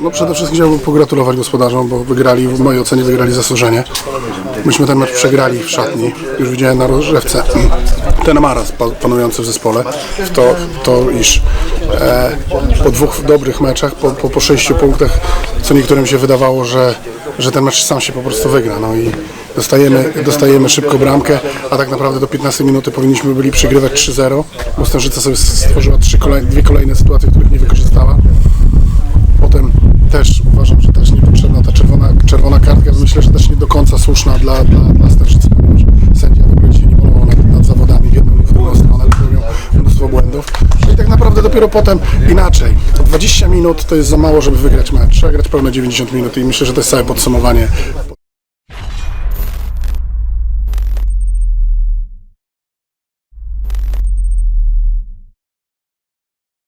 No przede wszystkim chciałbym pogratulować gospodarzom, bo wygrali, w mojej ocenie wygrali zasłużenie. Myśmy ten mecz przegrali w szatni. Już widziałem na rozgrzewce ten maraz pa- panujący w zespole. W to, to iż e, po dwóch dobrych meczach, po, po, po sześciu punktach, co niektórym się wydawało, że, że ten mecz sam się po prostu wygra. No i dostajemy, dostajemy szybko bramkę, a tak naprawdę do 15 minuty powinniśmy byli przegrywać 3-0, bo Stężyca sobie stworzyła trzy dwie kolejne sytuacje, których nie wykorzystała. Potem też uważam, że też niepotrzebna ta czerwona, czerwona kartka. Myślę, że też nie do końca słuszna dla, dla, dla Starzycy, ponieważ sędzia w ogóle dzisiaj nie polował nad, nad zawodami w jedną lub w drugą stronę, popełniał mnóstwo błędów. No i tak naprawdę dopiero potem inaczej. 20 minut to jest za mało, żeby wygrać mecz. Trzeba grać pełne 90 minut i myślę, że to jest całe podsumowanie